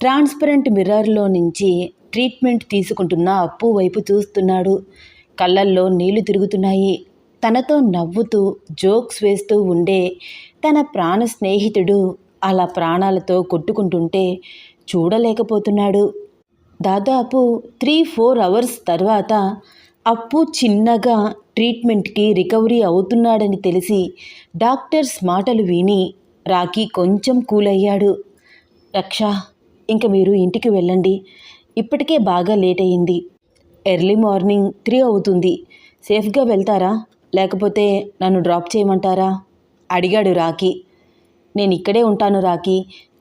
Transparent మిర్రర్లో నుంచి treatment తీసుకుంటున్న అప్పు వైపు చూస్తున్నాడు. కళ్ళల్లో నీళ్ళు తిరుగుతున్నాయి. తనతో నవ్వుతూ జోక్స్ వేస్తూ ఉండే తన ప్రాణ స్నేహితుడు అలా ప్రాణాలతో కొట్టుకుంటుంటే చూడలేకపోతున్నాడు. దాదాపు త్రీ ఫోర్ అవర్స్ తర్వాత అప్పు చిన్నగా ట్రీట్మెంట్కి రికవరీ అవుతున్నాడని తెలిసి డాక్టర్స్ మాటలు విని రాకీ కొంచెం కూల్ అయ్యాడు రక్ష ఇంక మీరు ఇంటికి వెళ్ళండి. ఇప్పటికే బాగా లేట్ అయింది. ఎర్లీ మార్నింగ్ త్రీ అవుతుంది. సేఫ్గా వెళ్తారా? లేకపోతే నన్ను డ్రాప్ చేయమంటారా? అడిగాడు రాకీ నేను ఇక్కడే ఉంటాను రాకీ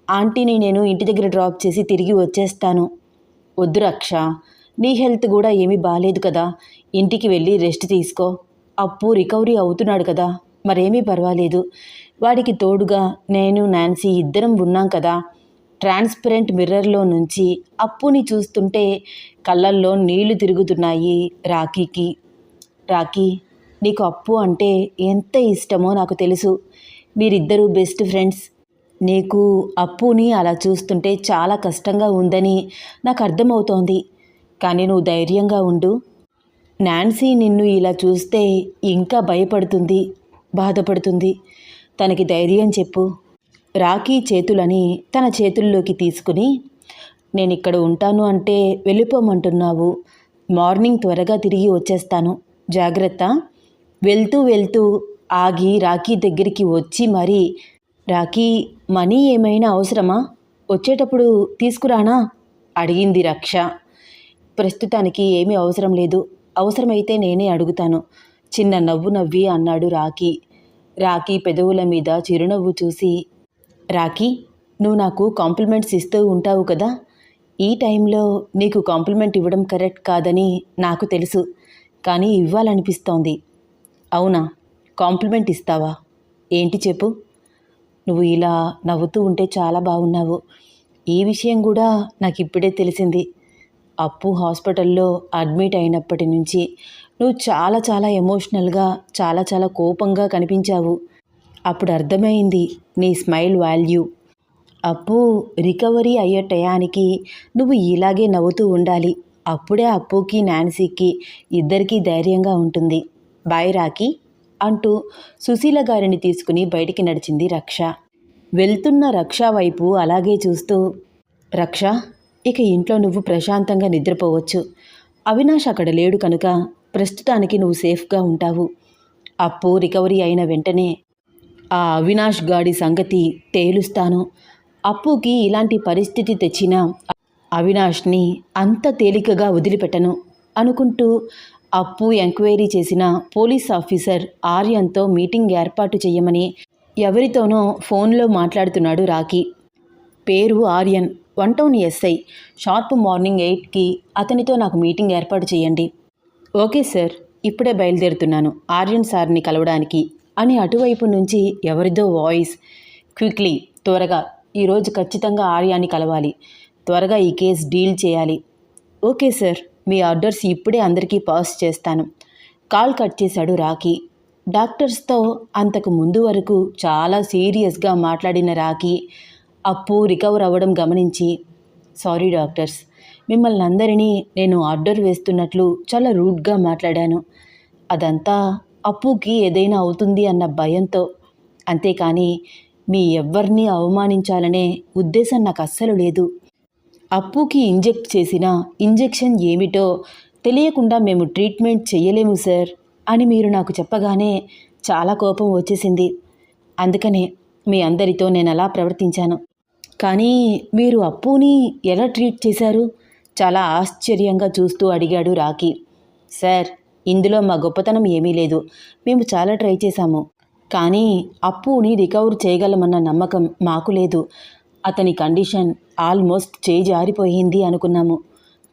ఆంటీని నేను ఇంటి దగ్గర డ్రాప్ చేసి తిరిగి వచ్చేస్తాను. వద్దు రక్ష. నీ హెల్త్ కూడా ఏమీ బాగాలేదు కదా. ఇంటికి వెళ్ళి రెస్ట్ తీసుకో. అప్పు రికవరీ అవుతున్నాడు కదా. మరేమీ పర్వాలేదు. వాడికి తోడుగా నేను నాన్సీ ఇద్దరం ఉన్నాం కదా. ట్రాన్స్పరెంట్ మిర్రర్లో నుంచి అప్పుని చూస్తుంటే కళ్ళల్లో నీళ్ళు తిరుగుతున్నాయి రాఖీకి. రాఖీ నీకు అప్పు అంటే ఎంత ఇష్టమో నాకు తెలుసు. మీరిద్దరూ బెస్ట్ ఫ్రెండ్స్. నీకు అప్పుని అలా చూస్తుంటే చాలా కష్టంగా ఉందని నాకు అర్థమవుతోంది. కానీ నువ్వు ధైర్యంగా ఉండు. నాన్సీ నిన్ను ఇలా చూస్తే ఇంకా భయపడుతుంది బాధపడుతుంది. తనకి ధైర్యం చెప్పు. రాఖీ చేతులని తన చేతుల్లోకి తీసుకుని నేను ఇక్కడ ఉంటాను అంటే వెళ్ళిపోమంటున్నావు. మార్నింగ్ త్వరగా తిరిగి వచ్చేస్తాను. జాగ్రత్త. వెళ్తూ వెళ్తూ ఆగి రాఖీ దగ్గరికి వచ్చి మరి రాఖీ మనీ ఏమైనా అవసరమా? వచ్చేటప్పుడు తీసుకురానా? అడిగింది రక్ష. ప్రస్తుతానికి ఏమీ అవసరం లేదు. అవసరమైతే నేనే అడుగుతాను. చిన్న నవ్వు నవ్వి అన్నాడు రాఖీ. రాఖీ పెదవుల మీద చిరునవ్వు చూసి రాకీ నువ్వు నాకు కాంప్లిమెంట్స్ ఇస్తూ ఉంటావు కదా. ఈ టైంలో నీకు కాంప్లిమెంట్ ఇవ్వడం కరెక్ట్ కాదని నాకు తెలుసు కానీ ఇవ్వాలనిపిస్తోంది. అవునా? కాంప్లిమెంట్ ఇస్తావా? ఏంటి చెప్పు. నువ్వు ఇలా నవ్వుతూ ఉంటే చాలా బాగున్నావు. ఈ విషయం కూడా నాకు ఇప్పుడే తెలిసింది. అప్పు హాస్పిటల్లో అడ్మిట్ అయినప్పటి నుంచి నువ్వు చాలా చాలా ఎమోషనల్గా చాలా చాలా కోపంగా కనిపించావు. అప్పుడు అర్థమైంది నీ స్మైల్ వాల్యూ. అప్పు రికవరీ అయ్యే టయానికి నువ్వు ఇలాగే నవ్వుతూ ఉండాలి. అప్పుడే అప్పుకి నాన్సీకి ఇద్దరికీ ధైర్యంగా ఉంటుంది. బాయ్ రాకి అంటూ సుశీల గారిని తీసుకుని బయటికి నడిచింది రక్ష. వెళ్తున్న రక్ష వైపు అలాగే చూస్తూ రక్ష ఇక ఇంట్లో నువ్వు ప్రశాంతంగా నిద్రపోవచ్చు. అవినాష్ అక్కడ లేడు కనుక ప్రస్తుతానికి నువ్వు సేఫ్గా ఉంటావు. అప్పు రికవరీ అయిన వెంటనే ఆ అవినాష్ గాడి సంగతి తేలుస్తాను. అప్పుకి ఇలాంటి పరిస్థితి తెచ్చిన అవినాష్ని అంత తేలికగా వదిలిపెట్టను అనుకుంటూ అప్పు ఎంక్వైరీ చేసిన పోలీస్ ఆఫీసర్ ఆర్యన్తో మీటింగ్ ఏర్పాటు చేయమని ఎవరితోనో ఫోన్లో మాట్లాడుతున్నాడు రాకీ పేరు Aryan one town SI. Sharp morning ఎయిట్కి అతనితో నాకు మీటింగ్ ఏర్పాటు చేయండి. ఓకే సార్ ఇప్పుడే బయలుదేరుతున్నాను. ఆర్యన్ సార్ని కలవడానికి. అని అటువైపు నుంచి ఎవరిదో వాయిస్ క్విక్లీ త్వరగా ఈరోజు ఖచ్చితంగా ఆర్యాన్ని కలవాలి. త్వరగా ఈ కేసు డీల్ చేయాలి. ఓకే సార్ మీ ఆర్డర్స్ ఇప్పుడే అందరికీ పాస్ చేస్తాను. కాల్ కట్ చేశాడు రాకీ డాక్టర్స్తో అంతకు ముందు వరకు చాలా సీరియస్గా మాట్లాడిన రాకీ అప్పు రికవర్ అవ్వడం గమనించి సారీ డాక్టర్స్ మిమ్మల్ని అందరినీ నేను ఆర్డర్ వేస్తున్నట్లు చాలా రూడ్గా మాట్లాడాను. అదంతా అప్పుకి ఏదైనా అవుతుంది అన్న భయంతో. అంతేకాని మీ ఎవ్వరినీ అవమానించాలనే ఉద్దేశం నాకు అస్సలు లేదు. అప్పుకి ఇంజెక్ట్ చేసిన ఇంజెక్షన్ ఏమిటో తెలియకుండా మేము ట్రీట్మెంట్ చేయలేము సార్ అని మీరు నాకు చెప్పగానే చాలా కోపం వచ్చేసింది. అందుకనే మీ అందరితో నేను అలా ప్రవర్తించాను. కానీ మీరు అప్పుని ఎలా ట్రీట్ చేశారు? చాలా ఆశ్చర్యంగా చూస్తూ అడిగాడు రాకీ సార్ ఇందులో మా గొప్పతనం ఏమీ లేదు. మేము చాలా ట్రై చేశాము. కానీ అప్పుని రికవర్ చేయగలమన్న నమ్మకం మాకు లేదు. అతని కండిషన్ ఆల్మోస్ట్ చేయి జారిపోయింది అనుకున్నాము.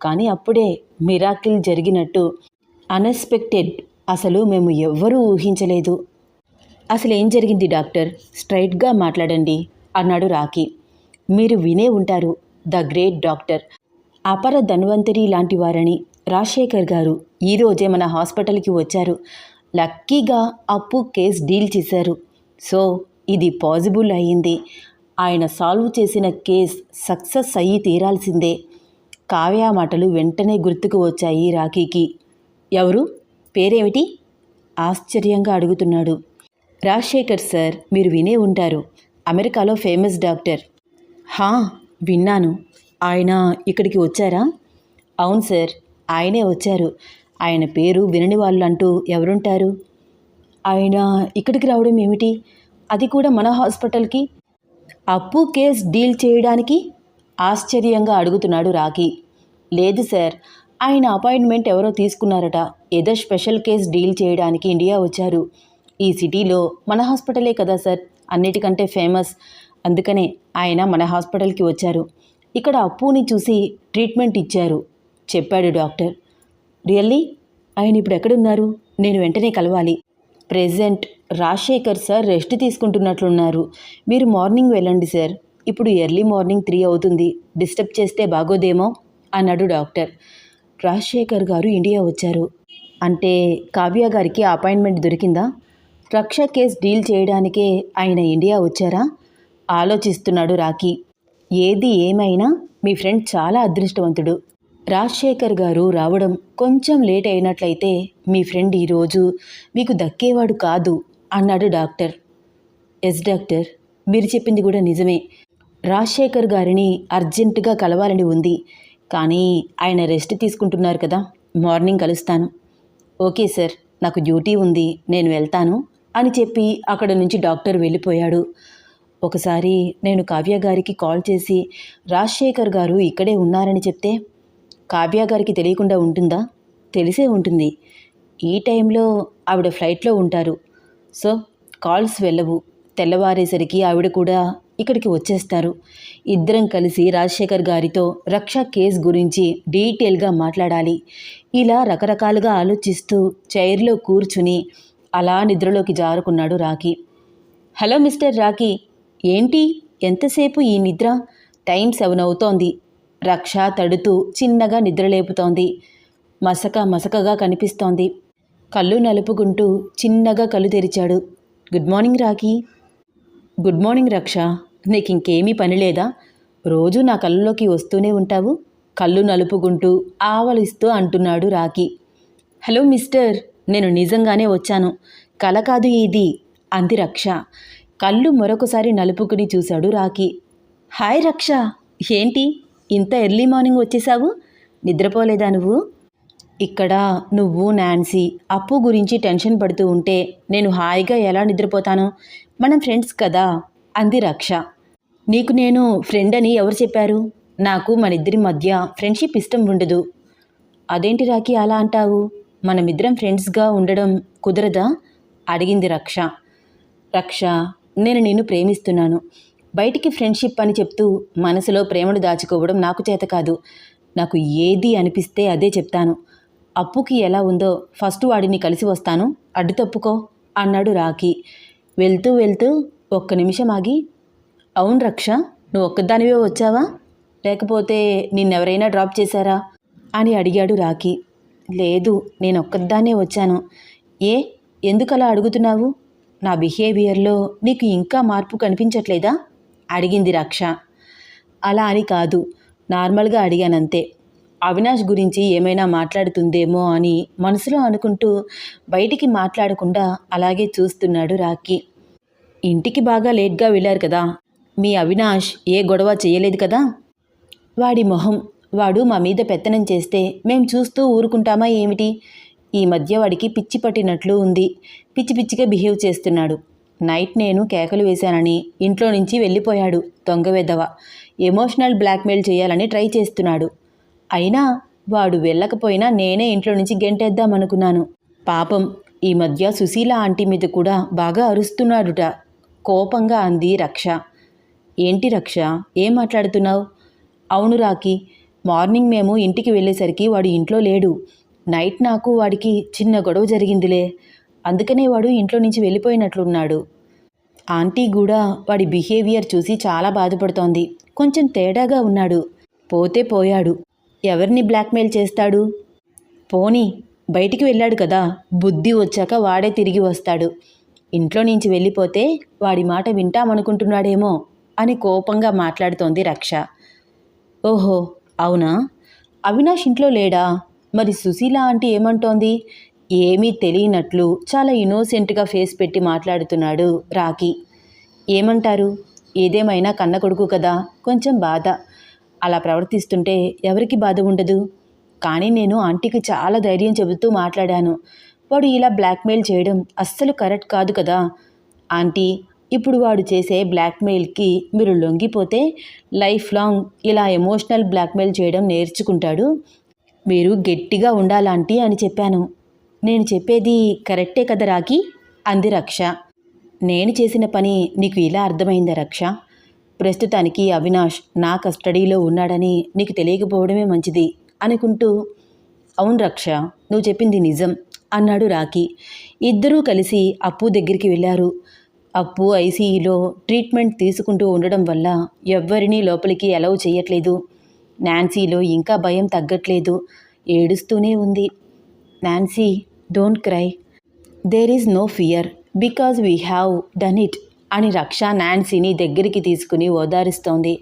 కానీ అప్పుడే మిరాకిల్ జరిగినట్టు అన్ఎక్స్పెక్టెడ్ అసలు మేము ఎవ్వరూ ఊహించలేదు. అసలు ఏం జరిగింది డాక్టర్? స్ట్రైట్గా మాట్లాడండి అన్నాడు రాకీ మీరు వినే ఉంటారు ద గ్రేట్ డాక్టర్. అపర ధన్వంతరి లాంటి వారని రాజశేఖర్ గారు ఈరోజే మన హాస్పిటల్కి వచ్చారు. లక్కీగా అప్పు కేస్ డీల్ చేశారు. సో ఇది పాజిబుల్ అయ్యింది. ఆయన సాల్వ్ చేసిన కేస్ సక్సెస్ అయ్యి తీరాల్సిందే. కావ్య మాటలు వెంటనే గుర్తుకు వచ్చాయి రాఖీకి. ఎవరు? పేరేమిటి? ఆశ్చర్యంగా అడుగుతున్నాడు. రాజశేఖర్ సార్ మీరు వినే ఉంటారు. అమెరికాలో ఫేమస్ డాక్టర్. హా విన్నాను. ఆయన ఇక్కడికి వచ్చారా? అవును సార్. ఆయనే వచ్చారు. ఆయన పేరు వినని వాళ్ళు అంటూ ఎవరుంటారు? ఆయన ఇక్కడికి రావడం ఏమిటి? అది కూడా మన హాస్పిటల్కి? అప్పు కేస్ డీల్ చేయడానికి? ఆశ్చర్యంగా అడుగుతున్నాడు రాఖీ. లేదు సార్ ఆయన అపాయింట్మెంట్ ఎవరో తీసుకున్నారట. ఏదో స్పెషల్ కేస్ డీల్ చేయడానికి ఇండియా వచ్చారు. ఈ సిటీలో మన హాస్పిటలే కదా సార్ అన్నిటికంటే ఫేమస్. అందుకనే ఆయన మన హాస్పిటల్కి వచ్చారు. ఇక్కడ అప్పుని చూసి ట్రీట్మెంట్ ఇచ్చారు. చెప్పాడు డాక్టర్. రియల్లీ? ఆయన ఇప్పుడు ఎక్కడున్నారు? నేను వెంటనే కలవాలి. ప్రెజెంట్ రాజశేఖర్ సార్ రెస్ట్ తీసుకుంటున్నట్లున్నారు. మీరు మార్నింగ్ వెళ్ళండి సార్. ఇప్పుడు ఎర్లీ మార్నింగ్ త్రీ అవుతుంది. డిస్టర్బ్ చేస్తే బాగోదేమో? అన్నాడు డాక్టర్. రాజశేఖర్ గారు ఇండియా వచ్చారు. అంటే కావ్య గారికి అపాయింట్మెంట్ దొరికిందా? రక్ష కేస్ డీల్ చేయడానికే ఆయన ఇండియా వచ్చారా? ఆలోచిస్తున్నాడు రాకీ ఏది ఏమైనా మీ ఫ్రెండ్ చాలా అదృష్టవంతుడు. రాజశేఖర్ గారు రావడం కొంచెం లేట్ అయినట్లయితే మీ ఫ్రెండ్ ఈరోజు మీకు దక్కేవాడు కాదు అన్నాడు డాక్టర్. ఎస్ డాక్టర్ మీరు చెప్పింది కూడా నిజమే. రాజశేఖర్ గారిని అర్జెంటుగా కలవాలని ఉంది. కానీ ఆయన రెస్ట్ తీసుకుంటున్నారు కదా మార్నింగ్ కలుస్తాను. ఓకే సార్ నాకు డ్యూటీ ఉంది నేను వెళ్తాను అని చెప్పి అక్కడ నుంచి డాక్టర్ వెళ్ళిపోయాడు. ఒకసారి నేను కావ్య గారికి కాల్ చేసి రాజశేఖర్ గారు ఇక్కడే ఉన్నారని చెప్తే కావ్య గారికి తెలియకుండా ఉంటుందా? తెలిసే ఉంటుంది. ఈ టైంలో ఆవిడ ఫ్లైట్లో ఉంటారు. సో కాల్స్ వెళ్ళవు. తెల్లవారేసరికి ఆవిడ కూడా ఇక్కడికి వచ్చేస్తారు. ఇద్దరం కలిసి రాజశేఖర్ గారితో రక్ష కేస్ గురించి డీటెయిల్గా మాట్లాడాలి. ఇలా రకరకాలుగా ఆలోచిస్తూ చైర్లో కూర్చుని అలా నిద్రలోకి జారుకున్నాడు రాకీ హలో మిస్టర్ రాకీ ఏంటి? ఎంతసేపు ఈ నిద్ర? టైం సెవెన్ అవుతోంది. రక్ష తడుతూ చిన్నగా నిద్రలేపుతోంది. మసక మసకగా కనిపిస్తోంది. కళ్ళు నలుపుకుంటూ చిన్నగా కళ్ళు తెరిచాడు. Good morning Rakhi. Good morning Raksha. నీకు ఇంకేమీ పని లేదా? రోజు నా కళ్ళలోకి వస్తూనే ఉంటావు? కళ్ళు నలుపుకుంటూ ఆవలిస్తూ అంటున్నాడు రాఖీ. హలో మిస్టర్ నేను నిజంగానే వచ్చాను. కల కాదు ఇది అంది రక్ష. కళ్ళు మరొకసారి నలుపుకుని చూశాడు రాఖీ. హాయ్ రక్ష. ఏంటి? ఇంత ఎర్లీ మార్నింగ్ వచ్చేసావు? నిద్రపోలేదా నువ్వు? ఇక్కడ నువ్వు నాన్సీ అప్పు గురించి టెన్షన్ పడుతూ ఉంటే నేను హాయిగా ఎలా నిద్రపోతాను? మనం ఫ్రెండ్స్ కదా? అంది రక్ష. నీకు నేను ఫ్రెండ్ అని ఎవరు చెప్పారు? నాకు మన ఇద్దరి మధ్య ఫ్రెండ్షిప్ ఇష్టం ఉండదు. అదేంటి రాకి అలా అంటావు? మనమిద్దరం ఫ్రెండ్స్గా ఉండడం కుదరదా? అడిగింది రక్ష. రక్ష నేను నిన్ను ప్రేమిస్తున్నాను. బయటికి ఫ్రెండ్షిప్ అని చెప్తూ మనసులో ప్రేమను దాచుకోవడం నాకు చేత కాదు. నాకు ఏది అనిపిస్తే అదే చెప్తాను. అప్పుకి ఎలా ఉందో ఫస్ట్ వాడిని కలిసి వస్తాను. అడ్డు తప్పుకో అన్నాడు రాకీ వెళ్తూ వెళ్తూ ఒక్క నిమిషం ఆగి అవును రక్ష నువ్వు ఒక్కదానివే వచ్చావా? లేకపోతే నిన్నెవరైనా డ్రాప్ చేశారా? అని అడిగాడు రాకీ లేదు నేను ఒక్కదాన్నే వచ్చాను. ఏ ఎందుకలా అడుగుతున్నావు? నా బిహేవియర్లో నీకు ఇంకా మార్పు కనిపించట్లేదా? అడిగింది రక్ష. అలా అని కాదు. నార్మల్గా అడిగానంతే. అవినాష్ గురించి ఏమైనా మాట్లాడుతుందేమో అని మనసులో అనుకుంటూ బయటికి మాట్లాడకుండా అలాగే చూస్తున్నాడు రాకీ ఇంటికి బాగా లేట్గా వెళ్ళారు కదా. మీ అవినాష్ ఏ గొడవ చేయలేదు కదా? వాడి మొహం. వాడు మా మీద పెత్తనం చేస్తే మేం చూస్తూ ఊరుకుంటామా ఏమిటి? ఈ మధ్య వాడికి పిచ్చి పట్టినట్లు ఉంది. పిచ్చి పిచ్చిగా బిహేవ్ చేస్తున్నాడు. నైట్ నేను కేకలు వేశానని ఇంట్లో నుంచి వెళ్ళిపోయాడు దొంగ వెదవ ఎమోషనల్ బ్లాక్మెయిల్ చేయాలని ట్రై చేస్తున్నాడు. అయినా వాడు వెళ్ళకపోయినా నేనే ఇంట్లో నుంచి గెంటేద్దామనుకున్నాను. పాపం ఈ మధ్య సుశీల ఆంటీ మీద కూడా బాగా అరుస్తున్నాడుట. కోపంగా అంది రక్ష. ఏంటి రక్ష? ఏం మాట్లాడుతున్నావు? అవును రాకి మార్నింగ్ మేము ఇంటికి వెళ్ళేసరికి వాడు ఇంట్లో లేడు. నైట్ నాకు వాడికి చిన్న గొడవ జరిగిందిలే. అందుకనే వాడు ఇంట్లో నుంచి వెళ్ళిపోయినట్లున్నాడు. ఆంటీ కూడా వాడి బిహేవియర్ చూసి చాలా బాధపడుతోంది. కొంచెం తేడాగా ఉన్నాడు. పోతే పోయాడు. ఎవరిని బ్లాక్మెయిల్ చేస్తాడు? పోనీ బయటికి వెళ్ళాడు కదా. బుద్ధి వచ్చాక వాడే తిరిగి వస్తాడు. ఇంట్లో నుంచి వెళ్ళిపోతే వాడి మాట వింటామనుకుంటున్నాడేమో అని కోపంగా మాట్లాడుతోంది రక్ష. ఓహో అవునా? అవినాష్ ఇంట్లో లేడా? మరి సుశీల ఆంటీ ఏమంటోంది? ఏమీ తెలియనట్లు చాలా ఇన్నోసెంట్గా ఫేస్ పెట్టి మాట్లాడుతున్నాడు రాకీ ఏమంటారు? ఏదేమైనా కన్న కొడుకు కదా కొంచెం బాధ. అలా ప్రవర్తిస్తుంటే ఎవరికి బాధ ఉండదు? కానీ నేను ఆంటీకి చాలా ధైర్యం చెబుతూ మాట్లాడాను. వాడు ఇలా బ్లాక్మెయిల్ చేయడం అస్సలు కరెక్ట్ కాదు కదా. ఆంటీ ఇప్పుడు వాడు చేసే బ్లాక్మెయిల్కి మీరు లొంగిపోతే లైఫ్ లాంగ్ ఇలా ఎమోషనల్ బ్లాక్మెయిల్ చేయడం నేర్చుకుంటాడు. మీరు గట్టిగా ఉండాలంటీ అని చెప్పాను. నేను చెప్పేది కరెక్టే కదా రాకి అంది రక్ష. నేను చేసిన పని నీకు ఇలా అర్థమైందా రక్ష? ప్రస్తుతానికి అవినాష్ నా కస్టడీలో ఉన్నాడని నీకు తెలియకపోవడమే మంచిది అనుకుంటూ అవును రక్ష నువ్వు చెప్పింది నిజం అన్నాడు రాకీ ఇద్దరూ కలిసి అప్పు దగ్గరికి వెళ్ళారు. అప్పు ఐసీఈలో ట్రీట్మెంట్ తీసుకుంటూ ఉండడం వల్ల ఎవ్వరినీ లోపలికి అలౌ చేయట్లేదు. నాన్సీలో ఇంకా భయం తగ్గట్లేదు. ఏడుస్తూనే ఉంది. Nancy don't cry there is no fear because we have done it అని రక్ష నాన్సీని దగ్గరికి తీసుకుని ఓదారిస్తోంది.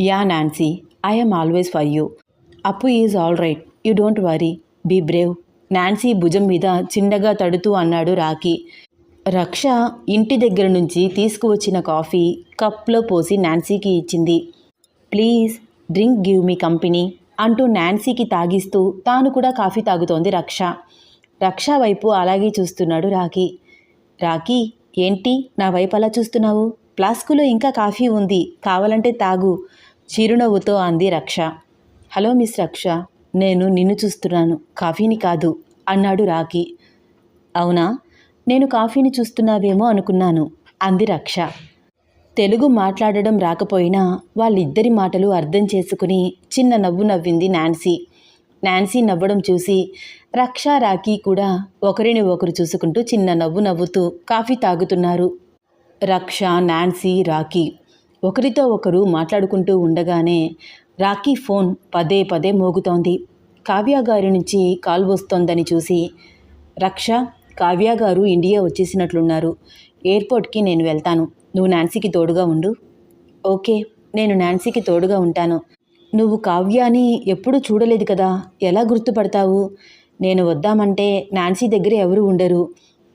Yeah Nancy I'm always for you Appu is all right you don't worry be brave Nancy భుజం మీద చిన్నగా తడుతూ అన్నాడు రాకీ రక్ష ఇంటి దగ్గర నుంచి తీసుకువచ్చిన కాఫీ కప్లో పోసి నాన్సీకి ఇచ్చింది. Please drink give me company అంటూ నాన్సీకి తాగిస్తూ తాను కూడా కాఫీ తాగుతోంది రక్ష. రక్ష వైపు అలాగే చూస్తున్నాడు రాకీ రాకీ ఏంటి? నా వైపు అలా చూస్తున్నావు? ఫ్లాస్కులో ఇంకా కాఫీ ఉంది. కావాలంటే తాగు. చిరునవ్వుతో అంది రక్ష. హలో మిస్ రక్ష నేను నిన్ను చూస్తున్నాను. కాఫీని కాదు అన్నాడు రాకీ అవునా? నేను కాఫీని చూస్తున్నావేమో అనుకున్నాను అంది రక్ష. తెలుగు మాట్లాడడం రాకపోయినా వాళ్ళిద్దరి మాటలు అర్థం చేసుకుని చిన్న నవ్వు నవ్వింది నాన్సీ. నాన్సీ నవ్వడం చూసి రక్ష రాఖీ కూడా ఒకరిని ఒకరు చూసుకుంటూ చిన్న నవ్వు నవ్వుతూ కాఫీ తాగుతున్నారు. రక్ష నాన్సీ రాఖీ ఒకరితో ఒకరు మాట్లాడుకుంటూ ఉండగానే రాఖీ ఫోన్ పదే పదే మోగుతోంది. కావ్య గారి నుంచి కాల్ వస్తోందని చూసి రక్ష కావ్య గారు ఇండియా వచ్చేసినట్లున్నారు. ఎయిర్పోర్ట్కి నేను వెళ్తాను. నువ్వు నాన్సీకి తోడుగా ఉండు. ఓకే నేను నాన్సీకి తోడుగా ఉంటాను. నువ్వు కావ్యాని ఎప్పుడూ చూడలేదు కదా ఎలా గుర్తుపడతావు? నేను వద్దామంటే నాన్సీ దగ్గర ఎవరు ఉండరు.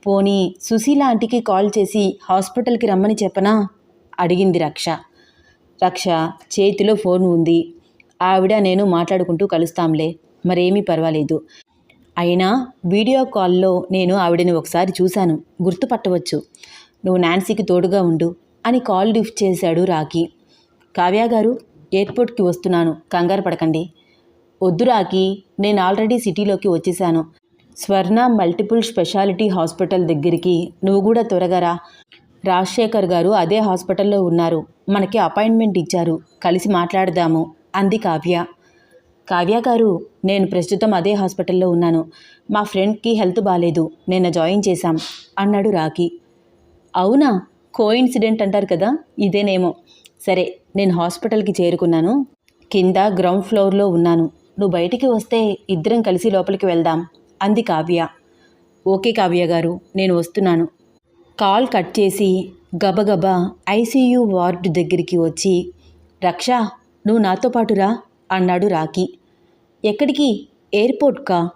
పోనీ సుశీల ఆంటీకి కాల్ చేసి హాస్పిటల్కి రమ్మని చెప్పనా? అడిగింది రక్ష. రక్ష చేతిలో ఫోన్ ఉంది. ఆవిడ నేను మాట్లాడుకుంటూ కలుస్తాంలే మరేమీ పర్వాలేదు. అయినా వీడియో కాల్లో నేను ఆవిడని ఒకసారి చూశాను గుర్తుపట్టవచ్చు. నువ్వు నాన్సీకి తోడుగా ఉండు అని కాల్ లిఫ్ట్ చేశాడు రాకీ కావ్య గారు ఎయిర్పోర్ట్కి వస్తున్నాను కంగారు పడకండి. వద్దు రాకీ నేను ఆల్రెడీ సిటీలోకి వచ్చేసాను. స్వర్ణ మల్టిపుల్ స్పెషాలిటీ హాస్పిటల్ దగ్గరికి నువ్వు కూడా త్వరగా రా. రాజశేఖర్ గారు అదే హాస్పిటల్లో ఉన్నారు మనకి అపాయింట్మెంట్ ఇచ్చారు కలిసి మాట్లాడదాము అంది కావ్య. కావ్య గారు నేను ప్రస్తుతం అదే హాస్పిటల్లో ఉన్నాను మా ఫ్రెండ్కి హెల్త్ బాగాలేదు నిన్న జాయిన్ చేశాం అన్నాడు రాకీ అవునా? కో ఇన్సిడెంట్ అంటారు కదా ఇదేనేమో. సరే నేను హాస్పిటల్కి చేరుకున్నాను. కింద గ్రౌండ్ ఫ్లోర్లో ఉన్నాను. నువ్వు బయటికి వస్తే ఇద్దరం కలిసి లోపలికి వెళ్దాం. అంది కావ్య. ఓకే కావ్య గారు నేను వస్తున్నాను. కాల్ కట్ చేసి గబగబా ఐసీయూ వార్డు దగ్గరికి వచ్చి రక్ష నువ్వు నాతో పాటు రా అన్నాడు రాకీ ఎక్కడికి? ఎయిర్పోర్ట్కా?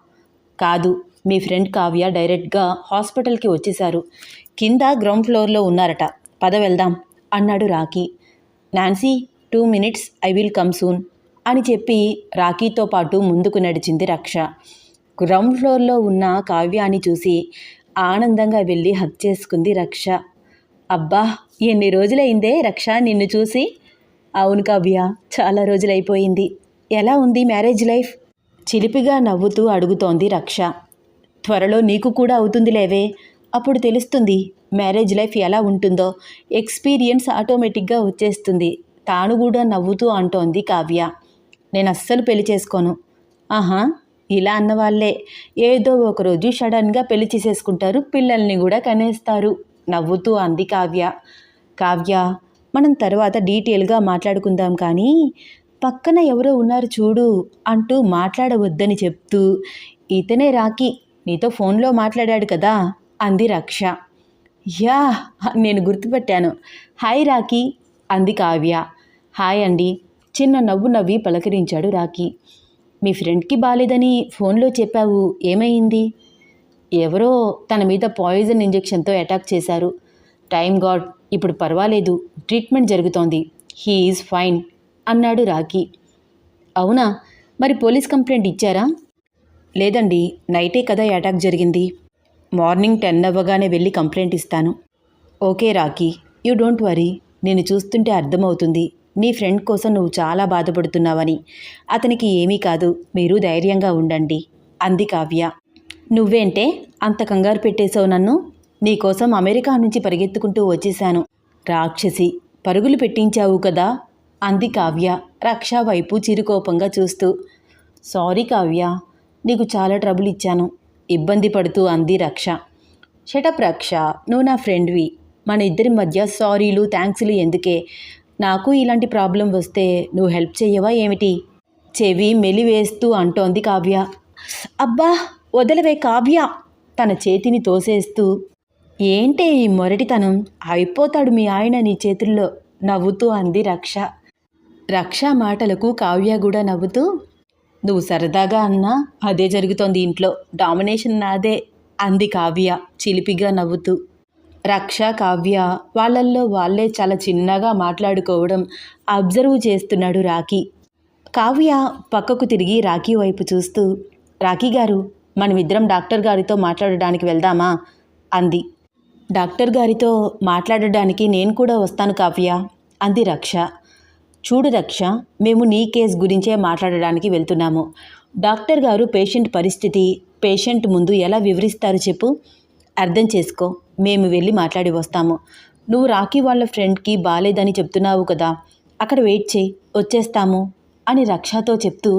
కాదు మీ ఫ్రెండ్ కావ్య డైరెక్ట్గా హాస్పిటల్కి వచ్చేశారు. కింద గ్రౌండ్ ఫ్లోర్లో ఉన్నారట. పద వెళ్దాం అన్నాడు Rocky Nancy two minutes I will come soon అని చెప్పి రాకీతో పాటు ముందుకు నడిచింది రక్ష. గ్రౌండ్ ఫ్లోర్లో ఉన్న కావ్యాన్ని చూసి ఆనందంగా వెళ్ళి హక్ చేసుకుంది రక్ష. అబ్బా ఎన్ని రోజులైందే రక్ష నిన్ను చూసి? అవును కావ్య చాలా రోజులైపోయింది. ఎలా ఉంది మ్యారేజ్ లైఫ్? చిలిపిగా నవ్వుతూ అడుగుతోంది రక్ష. త్వరలో నీకు కూడా అవుతుంది లేవే అప్పుడు తెలుస్తుంది మ్యారేజ్ లైఫ్ ఎలా ఉంటుందో. ఎక్స్పీరియన్స్ ఆటోమేటిక్గా వచ్చేస్తుంది. తాను కూడా నవ్వుతూ అంటోంది కావ్య. నేను అస్సలు పెళ్ళి చేసుకోను. ఆహా ఇలా అన్నవాళ్ళే. ఏదో ఒకరోజు సడన్గా పెళ్ళి చేసేసుకుంటారు పిల్లల్ని కూడా కనేస్తారు. నవ్వుతూ అంది కావ్య. కావ్య మనం తర్వాత డీటెయిల్గా మాట్లాడుకుందాం కానీ పక్కన ఎవరో ఉన్నారు చూడు అంటూ మాట్లాడవద్దని చెప్తూ ఇతనే రాకి నీతో ఫోన్లో మాట్లాడాడు కదా. అంది రక్ష. యా నేను గుర్తుపెట్టాను. హాయ్ రాఖీ అంది కావ్య. హాయ్ అండి చిన్న నవ్వు నవ్వి పలకరించాడు రాఖీ. మీ ఫ్రెండ్కి బాలేదని ఫోన్లో చెప్పావు ఏమైంది? ఎవరో తన మీద పాయిజన్ ఇంజెక్షన్తో అటాక్ చేశారు. టైం గాడ్ ఇప్పుడు పర్వాలేదు ట్రీట్మెంట్ జరుగుతోంది. హీ ఈజ్ ఫైన్ అన్నాడు రాఖీ. అవునా? మరి పోలీస్ కంప్లైంట్ ఇచ్చారా? లేదండి నైటే కదా అటాక్ జరిగింది. మార్నింగ్ టెన్ అవ్వగానే వెళ్ళి కంప్లైంట్ ఇస్తాను. Okay Rocky you don't worry నేను చూస్తుంటే అర్థమవుతుంది. నీ ఫ్రెండ్ కోసం నువ్వు చాలా బాధపడుతున్నావని. అతనికి ఏమీ కాదు మీరు ధైర్యంగా ఉండండి. అంది కావ్య. నువ్వేంటే అంత కంగారు పెట్టేశావు నన్ను? నీకోసం అమెరికా నుంచి పరిగెత్తుకుంటూ వచ్చేశాను. రాక్షసి పరుగులు పెట్టించావు కదా? అంది కావ్య రక్ష వైపు చిరుకోపంగా చూస్తూ. సారీ కావ్య నీకు చాలా ట్రబుల్ ఇచ్చాను. ఇబ్బంది పడుతూ అంది రక్ష. షటప్ రక్ష నువ్వు నా ఫ్రెండ్వి. మన ఇద్దరి మధ్య సారీలు థ్యాంక్స్లు ఎందుకే? నాకు ఇలాంటి ప్రాబ్లం వస్తే నువ్వు హెల్ప్ చెయ్యవా ఏమిటి చెవి మెలివేస్తూ అంటోంది కావ్య. అబ్బా వదలవే కావ్య తన చేతిని తోసేస్తూ. ఏంటే ఈ మొరటితనం? అయిపోతాడు మీ ఆయన నీ చేతుల్లో నవ్వుతూ అంది రక్ష. రక్ష మాటలకు కావ్య కూడా నవ్వుతూ నువ్వు సరదాగా అన్నా అదే జరుగుతోంది ఇంట్లో. డామినేషన్ నాదే అంది కావ్య చిలిపిగా నవ్వుతూ. రక్ష కావ్య వాళ్ళల్లో వాళ్ళే చాలా చిన్నగా మాట్లాడుకోవడం అబ్జర్వ్ చేస్తున్నాడు రాఖీ. కావ్య పక్కకు తిరిగి రాఖీ వైపు చూస్తూ రాఖీ గారు మనమిద్దరం డాక్టర్ గారితో మాట్లాడడానికి వెళ్దామా? అంది. డాక్టర్ గారితో మాట్లాడడానికి నేను కూడా వస్తాను కావ్య అంది రక్ష. చూడు రక్ష మేము నీ కేస్ గురించే మాట్లాడడానికి వెళ్తున్నాము. డాక్టర్ గారు పేషెంట్ పరిస్థితి పేషెంట్ ముందు ఎలా వివరిస్తారు చెప్పు? అర్థం చేసుకో మేము వెళ్ళి మాట్లాడి వస్తాము. నువ్వు రాఖీ వాళ్ళ ఫ్రెండ్కి బాలేదని చెప్తున్నావు కదా అక్కడ వెయిట్ చేయి వచ్చేస్తాము అని రక్షతో చెప్తూ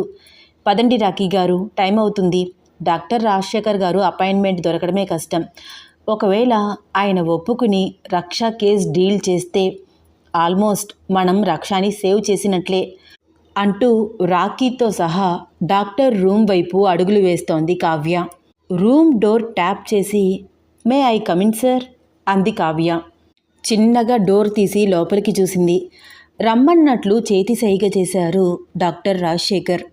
పదండి రాఖీ గారు టైం అవుతుంది. డాక్టర్ రాజశేఖర్ గారు అపాయింట్మెంట్ దొరకడమే కష్టం. ఒకవేళ ఆయన ఒప్పుకుని రక్ష కేస్ డీల్ చేస్తే ఆల్మోస్ట్ మనం రక్షాని సేవ్ చేసినట్లే అంటూ రాకీతో సహా డాక్టర్ రూమ్ వైపు అడుగులు వేస్తోంది కావ్య. రూమ్ డోర్ ట్యాప్ చేసి మే ఐ కమిన్ సార్? అంది కావ్య. చిన్నగా డోర్ తీసి లోపలికి చూసింది. రమ్మన్నట్లు చేతి సైగ చేశారు డాక్టర్ రాజశేఖర్.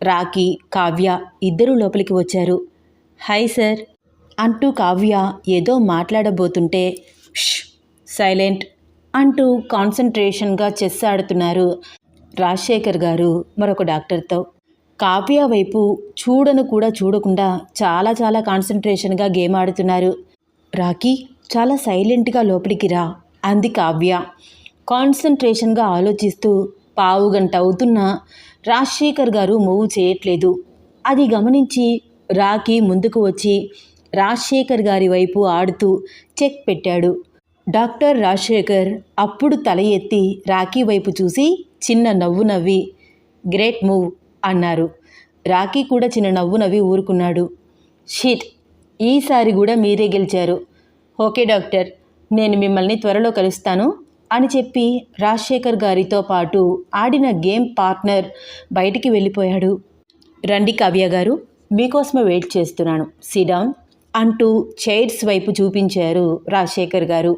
రాకీ కావ్య ఇద్దరూ లోపలికి వచ్చారు. హాయ్ సార్ అంటూ కావ్య ఏదో మాట్లాడబోతుంటే "ష్, సైలెంట్ అంటూ కాన్సన్ట్రేషన్గా చెస్ ఆడుతున్నారు రాజశేఖర్ గారు మరొక డాక్టర్తో. కావ్య వైపు చూడను కూడా చూడకుండా చాలా చాలా కాన్సన్ట్రేషన్గా గేమ్ ఆడుతున్నారు. రాకీ చాలా సైలెంట్గా లోపలికి రా అంది కావ్య. కాన్సన్ట్రేషన్గా ఆలోచిస్తూ పావు గంట అవుతున్నా రాజశేఖర్ గారు మూవ్ చేయట్లేదు. అది గమనించి రాకీ ముందుకు వచ్చి రాజశేఖర్ గారి వైపు ఆడుతూ చెక్ పెట్టాడు. డాక్టర్ రాజశేఖర్ అప్పుడు తల ఎత్తి రాఖీ వైపు చూసి చిన్న నవ్వు నవ్వి గ్రేట్ మూవ్ అన్నారు. రాఖీ కూడా చిన్న నవ్వు నవ్వి ఊరుకున్నాడు. షీట్ ఈసారి కూడా మీరే గెలిచారు. ఓకే డాక్టర్ నేను మిమ్మల్ని త్వరలో కలుస్తాను అని చెప్పి రాజశేఖర్ గారితో పాటు ఆడిన గేమ్ పార్ట్నర్ బయటికి వెళ్ళిపోయాడు. రండి కావ్య గారు మీకోసమే వెయిట్ చేస్తున్నాను. సిడౌన్ అంటూ చైర్స్ వైపు చూపించారు రాజశేఖర్ గారు.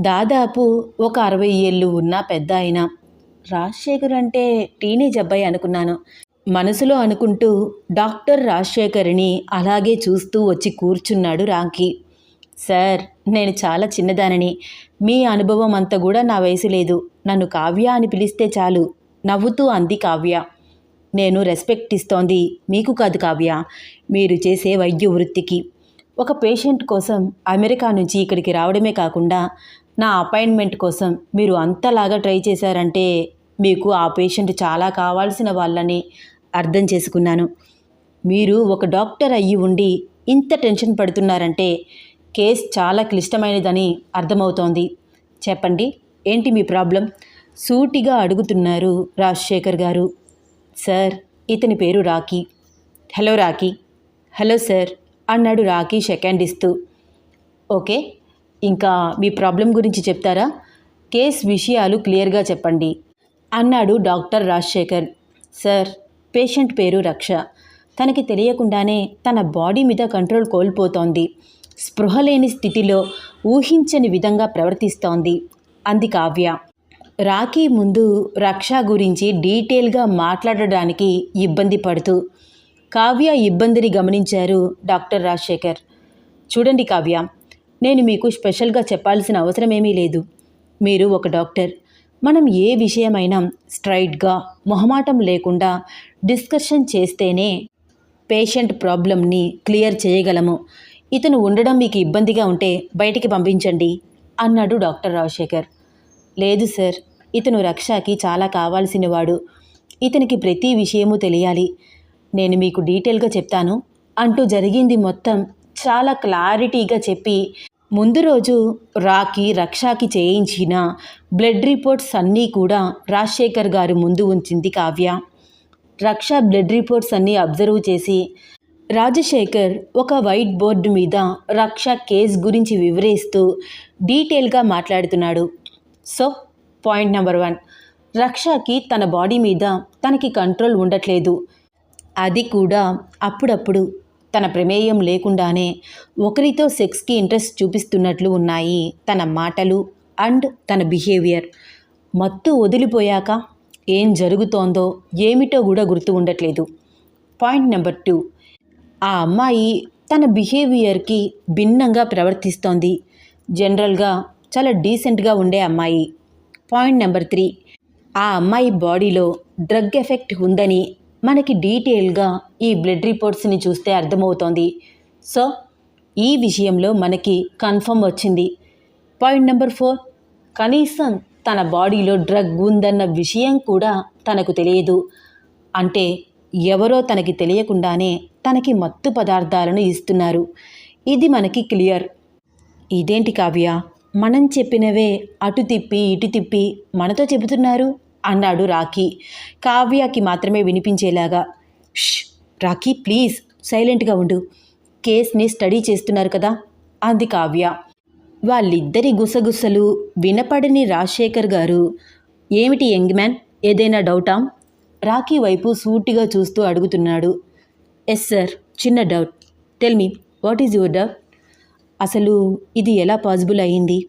దాదాపు ఒక అరవై ఏళ్ళు ఉన్న పెద్ద ఆయన. రాజశేఖర్ అంటే టీనేజ్ అబ్బాయి అనుకున్నాను. మనసులో అనుకుంటూ డాక్టర్ రాజశేఖర్ని అలాగే చూస్తూ వచ్చి కూర్చున్నాడు రాంకి సార్ నేను చాలా చిన్నదానని. మీ అనుభవం అంతా కూడా నా వయసు లేదు. నన్ను కావ్య అని పిలిస్తే చాలు. నవ్వుతూ అంది కావ్య. నేను రెస్పెక్ట్ ఇస్తోంది. మీకు కాదు కావ్య. మీరు చేసే వైద్య వృత్తికి ఒక పేషెంట్ కోసం అమెరికా నుంచి ఇక్కడికి రావడమే కాకుండా నా అపాయింట్మెంట్ కోసం మీరు అంతలాగా ట్రై చేశారంటే మీకు ఆ పేషెంట్ చాలా కావాల్సిన వాళ్ళని అర్థం చేసుకున్నాను. మీరు ఒక డాక్టర్ అయ్యి ఉండి ఇంత టెన్షన్ పడుతున్నారంటే కేస్ చాలా క్లిష్టమైనదని అర్థమవుతోంది. చెప్పండి ఏంటి మీ ప్రాబ్లం? సూటిగా అడుగుతున్నారు రాజశేఖర్ గారు. సార్ ఇతని పేరు Rocky hello Rocky hello sir. అన్నాడు రాకీ సెకండ్ ఇస్తూ ఓకే ఇంకా మీ ప్రాబ్లం గురించి చెప్తారా? కేస్ విషయాలు క్లియర్గా చెప్పండి అన్నాడు డాక్టర్ రాజశేఖర్. సార్ పేషెంట్ పేరు రక్ష. తనకి తెలియకుండానే తన బాడీ మీద కంట్రోల్ కోల్పోతోంది. స్పృహ లేని స్థితిలో ఊహించని విధంగా ప్రవర్తిస్తోంది అంది కావ్య. రాఖీ ముందు రక్ష గురించి డీటెయిల్గా మాట్లాడడానికి ఇబ్బంది పడుతూ కావ్య ఇబ్బందిని గమనించారు డాక్టర్ రాజశేఖర్. చూడండి కావ్య నేను మీకు స్పెషల్గా చెప్పాల్సిన అవసరమేమీ లేదు. మీరు ఒక డాక్టర్. మనం ఏ విషయమైనా స్ట్రైట్గా మొహమాటం లేకుండా డిస్కషన్ చేస్తేనే పేషెంట్ ప్రాబ్లమ్ని క్లియర్ చేయగలము. ఇతను ఉండడం మీకు ఇబ్బందిగా ఉంటే బయటికి పంపించండి అన్నాడు డాక్టర్ రాజశేఖర్. లేదు సార్ ఇతను రక్షకి చాలా కావాల్సినవాడు. ఇతనికి ప్రతి విషయము తెలియాలి. నేను మీకు డీటెయిల్గా చెప్తాను అంటూ జరిగింది మొత్తం చాలా క్లారిటీగా చెప్పి ముందు రోజు రాకి రక్షాకి చేయించిన బ్లడ్ రిపోర్ట్స్ అన్నీ కూడా రాజశేఖర్ గారు ముందు ఉంచింది కావ్య. రక్ష బ్లడ్ రిపోర్ట్స్ అన్నీ అబ్జర్వ్ చేసి రాజశేఖర్ ఒక వైట్ బోర్డు మీద రక్ష కేస్ గురించి వివరిస్తూ డీటెయిల్గా మాట్లాడుతున్నాడు. So point number one. రక్షకి తన బాడీ మీద తనకి కంట్రోల్ ఉండట్లేదు. అది కూడా అప్పుడప్పుడు. తన ప్రమేయం లేకుండానే ఒకరితో సెక్స్కి ఇంట్రెస్ట్ చూపిస్తున్నట్లు ఉన్నాయి తన మాటలు అండ్ తన బిహేవియర్. మత్తు వదిలిపోయాక ఏం జరుగుతోందో ఏమిటో కూడా గుర్తు ఉండట్లేదు. Point number two. ఆ అమ్మాయి తన బిహేవియర్కి భిన్నంగా ప్రవర్తిస్తోంది. జనరల్గా చాలా డీసెంట్గా ఉండే అమ్మాయి. Point number three. ఆ అమ్మాయి బాడీలో డ్రగ్ ఎఫెక్ట్ ఉందని మనకి డీటెయిల్గా ఈ బ్లడ్ రిపోర్ట్స్ని చూస్తే అర్థమవుతోంది. సో ఈ విషయంలో మనకి కన్ఫర్మ్ వచ్చింది. పాయింట్ నెంబర్ ఫోర్ కనీసం తన బాడీలో డ్రగ్ ఉందన్న విషయం కూడా తనకు తెలియదు. అంటే ఎవరో తనకి తెలియకుండానే తనకి మత్తు పదార్థాలను ఇస్తున్నారు. ఇది మనకి క్లియర్. ఇదేంటి కావ్య? మనం చెప్పినవే అటు తిప్పి ఇటు తిప్పి మనతో చెబుతున్నారు? అన్నాడు రాఖీ. కావ్యకి మాత్రమే వినిపించేలాగా ష్ రాఖీ ప్లీజ్ సైలెంట్గా ఉండు. కేస్ని స్టడీ చేస్తున్నారు కదా అంది కావ్య. వాళ్ళిద్దరి గుసగుసలు వినపడని రాజశేఖర్ గారు ఏమిటి యంగ్ మ్యాన్ ఏదైనా డౌటా? రాఖీ వైపు సూటిగా చూస్తూ అడుగుతున్నాడు. ఎస్ సార్ చిన్న doubt. Tell me what is your doubt? అసలు ఇది ఎలా పాసిబుల్ అయ్యింది?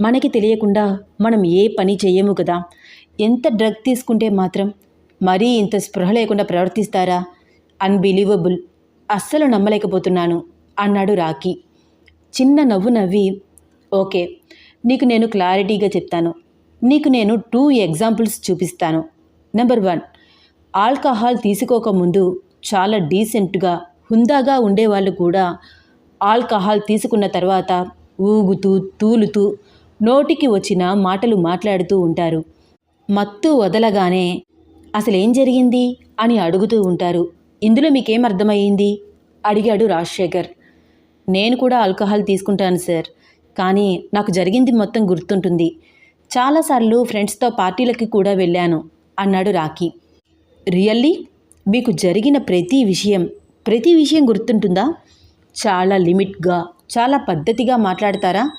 మనకి తెలియకుండా మనం ఏ పని చేయము కదా. ఎంత డ్రగ్ తీసుకుంటే మాత్రం మరీ ఇంత స్పృహ లేకుండా ప్రవర్తిస్తారా? అన్బిలీవబుల్. అస్సలు నమ్మలేకపోతున్నాను అన్నాడు రాకీ చిన్న నవ్వు నవ్వి ఓకే నీకు నేను క్లారిటీగా చెప్తాను. నీకు నేను టూ ఎగ్జాంపుల్స్ చూపిస్తాను. నెంబర్ వన్ ఆల్కహాల్ తీసుకోకముందు చాలా డీసెంట్గా హుందాగా ఉండేవాళ్ళు కూడా ఆల్కహాల్ తీసుకున్న తర్వాత ఊగుతూ తూలుతూ నోటికి వచ్చిన మాటలు మాట్లాడుతూ ఉంటారు. మత్తు వదలగానే అసలేం జరిగింది? అని అడుగుతూ ఉంటారు. ఇందులో మీకేం అర్థమయ్యింది? అడిగాడు రాజశేఖర్. నేను కూడా ఆల్కహాల్ తీసుకుంటాను సార్. కానీ నాకు జరిగింది మొత్తం గుర్తుంటుంది. చాలాసార్లు ఫ్రెండ్స్తో పార్టీలకి కూడా వెళ్ళాను అన్నాడు రాకీ రియల్లీ? మీకు జరిగిన ప్రతి విషయం ప్రతి విషయం గుర్తుంటుందా? చాలా లిమిట్గా చాలా పద్ధతిగా మాట్లాడతారా?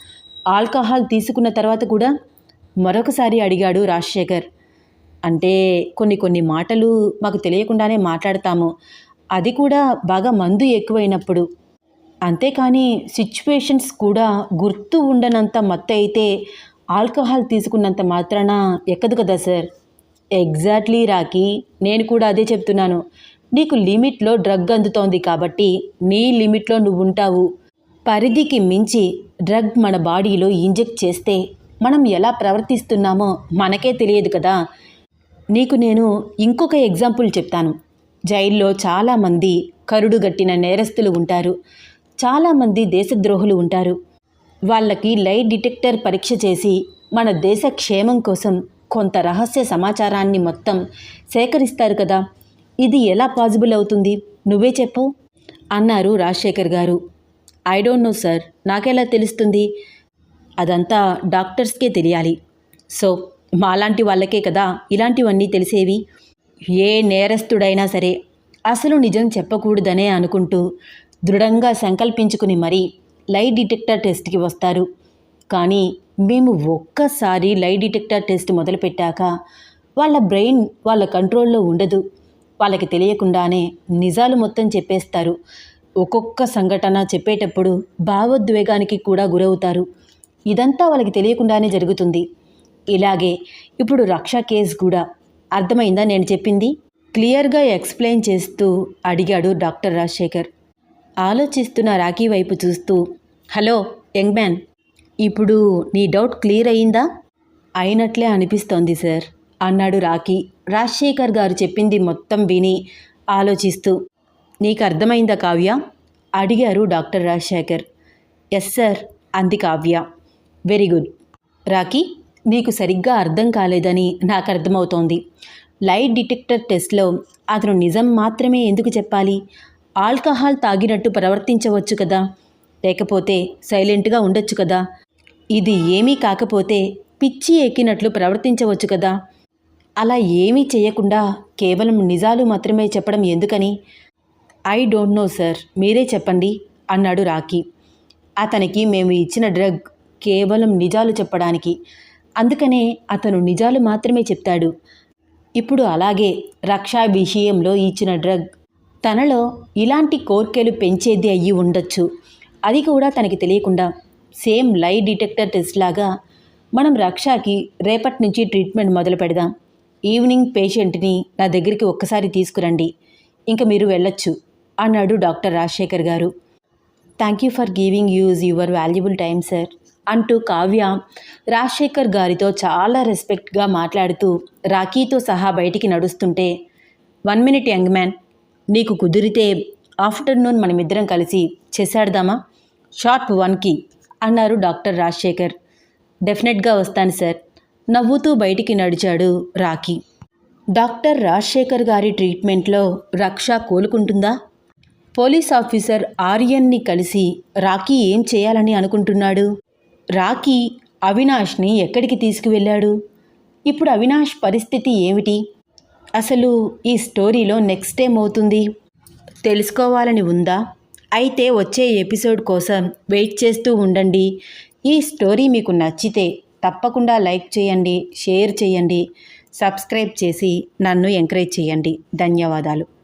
ఆల్కహాల్ తీసుకున్న తర్వాత కూడా మరొకసారి అడిగాడు రాజశేఖర్. అంటే కొన్ని కొన్ని మాటలు మాకు తెలియకుండానే మాట్లాడతాము. అది కూడా బాగా మందు ఎక్కువైనప్పుడు. అంతేకాని సిచ్యువేషన్స్ కూడా గుర్తు ఉండనంత మత్తు అయితే ఆల్కహాల్ తీసుకున్నంత మాత్రాన ఎక్కదు కదా సార్? ఎగ్జాక్ట్లీ రాకి నేను కూడా అదే చెప్తున్నాను. నీకు లిమిట్లో డ్రగ్ అందుతోంది కాబట్టి నీ లిమిట్లో నువ్వు ఉంటావు పరిధికి మించి డ్రగ్ మన బాడీలో ఇంజెక్ట్ చేస్తే మనం ఎలా ప్రవర్తిస్తున్నామో మనకే తెలియదు కదా. నీకు నేను ఇంకొక ఎగ్జాంపుల్ చెప్తాను. జైల్లో చాలామంది కరుడుగట్టిన నేరస్తులు ఉంటారు. చాలామంది దేశద్రోహులు ఉంటారు. వాళ్ళకి లై డిటెక్టర్ పరీక్ష చేసి మన దేశ క్షేమం కోసం కొంత రహస్య సమాచారాన్ని మొత్తం సేకరిస్తారు కదా. ఇది ఎలా పాసిబుల్ అవుతుంది? నువ్వే చెప్పు. అన్నారు రాజశేఖర్ గారు. ఐ డోంట్ నో సార్ నాకెలా తెలుస్తుంది? అదంతా డాక్టర్స్కే తెలియాలి. సో మాలాంటి వాళ్ళకే కదా ఇలాంటివన్నీ తెలిసేవి? ఏ నేరస్తుడైనా సరే అసలు నిజం చెప్పకూడదనే అనుకుంటూ దృఢంగా సంకల్పించుకుని మరీ లై డిటెక్టర్ టెస్ట్కి వస్తారు. కానీ మేము ఒక్కసారి లై డిటెక్టర్ టెస్ట్ మొదలుపెట్టాక వాళ్ళ బ్రెయిన్ వాళ్ళ కంట్రోల్లో ఉండదు. వాళ్ళకి తెలియకుండానే నిజాలు మొత్తం చెప్పేస్తారు. ఒక్కొక్క సంఘటన చెప్పేటప్పుడు భావోద్వేగానికి కూడా గురవుతారు. ఇదంతా వాళ్ళకి తెలియకుండానే జరుగుతుంది. ఇలాగే ఇప్పుడు రక్ష కేస్ కూడా అర్థమైందా నేను చెప్పింది? క్లియర్గా ఎక్స్ప్లెయిన్ చేస్తూ అడిగాడు డాక్టర్ రాజశేఖర్. ఆలోచిస్తున్న రాఖీ వైపు చూస్తూ హలో యంగ్ మ్యాన్ ఇప్పుడు నీ డౌట్ క్లియర్ అయిందా? అయినట్లే అనిపిస్తోంది సార్ అన్నాడు రాఖీ. రాజశేఖర్ గారు చెప్పింది మొత్తం విని ఆలోచిస్తూ నీకు అర్థమైందా కావ్య? అడిగారు డాక్టర్ రాజశేఖర్. ఎస్ సార్ అంది కావ్య. Very good. రాఖీ నీకు సరిగ్గా అర్థం కాలేదని నాకు అర్థమవుతోంది. లైట్ డిటెక్టర్ టెస్ట్లో అతను నిజం మాత్రమే ఎందుకు చెప్పాలి? ఆల్కహాల్ తాగినట్టు ప్రవర్తించవచ్చు కదా? లేకపోతే సైలెంట్గా ఉండొచ్చు కదా? ఇది ఏమీ కాకపోతే పిచ్చి ఎక్కినట్లు ప్రవర్తించవచ్చు కదా? అలా ఏమీ చేయకుండా కేవలం నిజాలు మాత్రమే చెప్పడం ఎందుకని? ఐ డోంట్ నో సార్ మీరే చెప్పండి అన్నాడు రాకీ అతనికి మేము ఇచ్చిన డ్రగ్ కేవలం నిజాలు చెప్పడానికి. అందుకనే అతను నిజాలు మాత్రమే చెప్తాడు. ఇప్పుడు అలాగే రక్షా విషయంలో ఇచ్చిన డ్రగ్ తనలో ఇలాంటి కోర్కెలు పెంచేది అయ్యి ఉండొచ్చు. అది కూడా తనకి తెలియకుండా సేమ్ లై డిటెక్టర్ టెస్ట్ లాగా మనం రక్షాకి రేపటి నుంచి ట్రీట్మెంట్ మొదలు పెడదాం. ఈవినింగ్ పేషెంట్ని నా దగ్గరికి ఒక్కసారి తీసుకురండి. ఇంకా మీరు వెళ్ళొచ్చు అన్నాడు డాక్టర్ రాజశేఖర్ గారు. Thank you for giving use your valuable time sir. అంటూ కావ్య రాజశేఖర్ గారితో చాలా రెస్పెక్ట్గా మాట్లాడుతూ రాఖీతో సహా బయటికి నడుస్తుంటే వన్ మినిట్ యంగ్ మ్యాన్ నీకు కుదిరితే ఆఫ్టర్నూన్ మనమిద్దరం కలిసి చెస్ షార్ప్ వన్కి అన్నారు డాక్టర్ రాజశేఖర్. డెఫినెట్గా వస్తాను సార్ నవ్వుతూ బయటికి నడిచాడు రాఖీ. డాక్టర్ రాజశేఖర్ గారి ట్రీట్మెంట్లో రక్ష కోలుకుంటుందా? పోలీస్ ఆఫీసర్ ఆర్యన్ని కలిసి రాఖీ ఏం చేయాలని అనుకుంటున్నాడు? రాకీ అవినాష్ని ఎక్కడికి తీసుకువెళ్ళాడు? ఇప్పుడు అవినాష్ పరిస్థితి ఏమిటి? అసలు ఈ స్టోరీలో నెక్స్ట్ ఏమవుతుంది తెలుసుకోవాలని ఉందా? అయితే వచ్చే ఎపిసోడ్ కోసం వెయిట్ చేస్తూ ఉండండి. ఈ స్టోరీ మీకు నచ్చితే తప్పకుండా లైక్ చేయండి షేర్ చేయండి సబ్స్క్రైబ్ చేసి నన్ను ఎంకరేజ్ చేయండి. ధన్యవాదాలు.